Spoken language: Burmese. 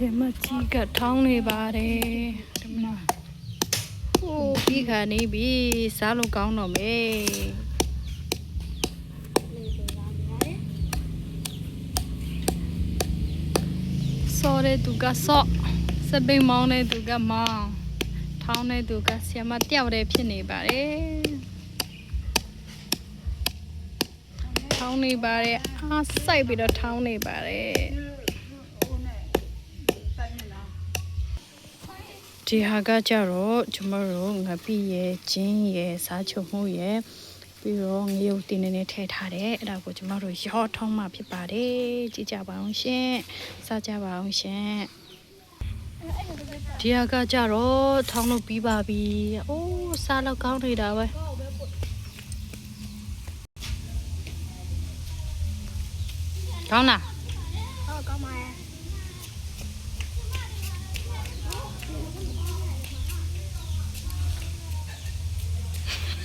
ဒီမကြီးကထောင်းနေပါတယ်ဒီမှာဟိုးပြီးခါနေပြီစားလို့ကောင်းတော့မယ်စောတဲ့သူကစော့စပိန်မောင်းတဲ့သူကမောင်းထောင်းတဲ့သူကဆီယမတယောက်တည်းဖြစ်နေပါတယ်ထောင်းနေပါတယ်အားစိုက်ပြီးတော့ထောင်းနေပါတယ် ဒီဟာကကြတော့ကျမတို့ငပိရဲ့ဂျင်းရဲ့စားချုံမှုရဲ့ပြီးတော့ငရုတ်တင်းနေနေထည့်ထားတယ်အဲ့ဒါကိုကျမတို့ရောထောင်းမှဖြစ်ပါတယ်ကြည့်ကြပါအောင်ရှင်စားကြပါအောင်ရှင်ဒီဟာကကြတော့ထောင်းလို့ပြီးပါပြီအိုးစားတော့ကောင်းနေတာပဲကောင်းလားဟုတ်ကောင်းပါရဲ့